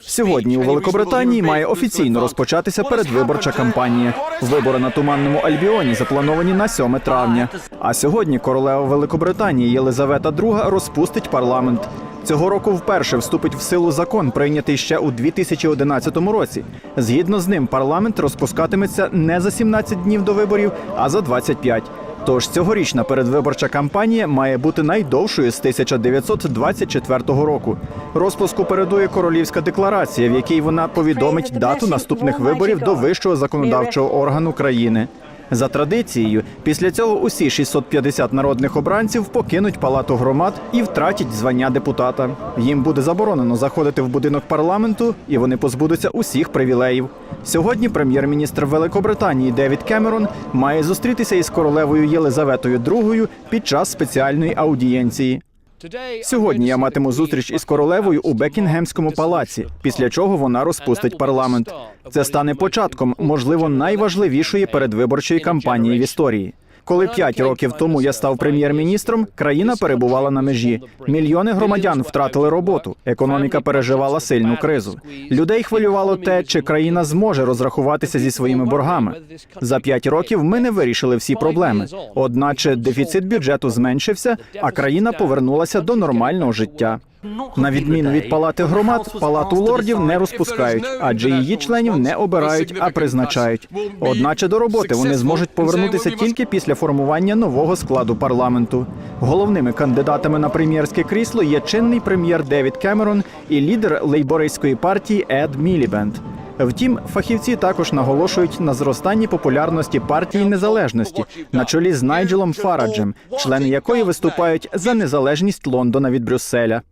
Сьогодні у Великобританії має офіційно розпочатися передвиборча кампанія. Вибори на туманному Альбіоні заплановані на 7 травня. А сьогодні королева Великобританії Єлизавета II розпустить парламент. Цього року вперше вступить в силу закон, прийнятий ще у 2011 році. Згідно з ним, парламент розпускатиметься не за 17 днів до виборів, а за 25. Тож цьогорічна передвиборча кампанія має бути найдовшою з 1924 року. Розпуску передує королівська декларація, в якій вона повідомить дату наступних виборів до вищого законодавчого органу країни. За традицією, після цього усі 650 народних обранців покинуть палату громад і втратять звання депутата. Їм буде заборонено заходити в будинок парламенту, і вони позбудуться усіх привілеїв. Сьогодні прем'єр-міністр Великобританії Девід Кемерон має зустрітися із королевою Єлизаветою II під час спеціальної аудієнції. Сьогодні я матиму зустріч із королевою у Бекінгемському палаці, після чого вона розпустить парламент. Це стане початком, можливо, найважливішої передвиборчої кампанії в історії. Коли п'ять років тому я став прем'єр-міністром, країна перебувала на межі. Мільйони громадян втратили роботу. Економіка переживала сильну кризу. Людей хвилювало те, чи країна зможе розрахуватися зі своїми боргами. За п'ять років ми не вирішили всі проблеми. Одначе дефіцит бюджету зменшився, а країна повернулася до нормального життя. На відміну від палати громад, палату лордів не розпускають, адже її членів не обирають, а призначають. Одначе до роботи вони зможуть повернутися тільки після формування нового складу парламенту. Головними кандидатами на прем'єрське крісло є чинний прем'єр Девід Кемерон і лідер лейбористської партії Ед Мілібенд. Втім, фахівці також наголошують на зростанні популярності партії незалежності на чолі з Найджелом Фараджем, члени якої виступають за незалежність Лондона від Брюсселя.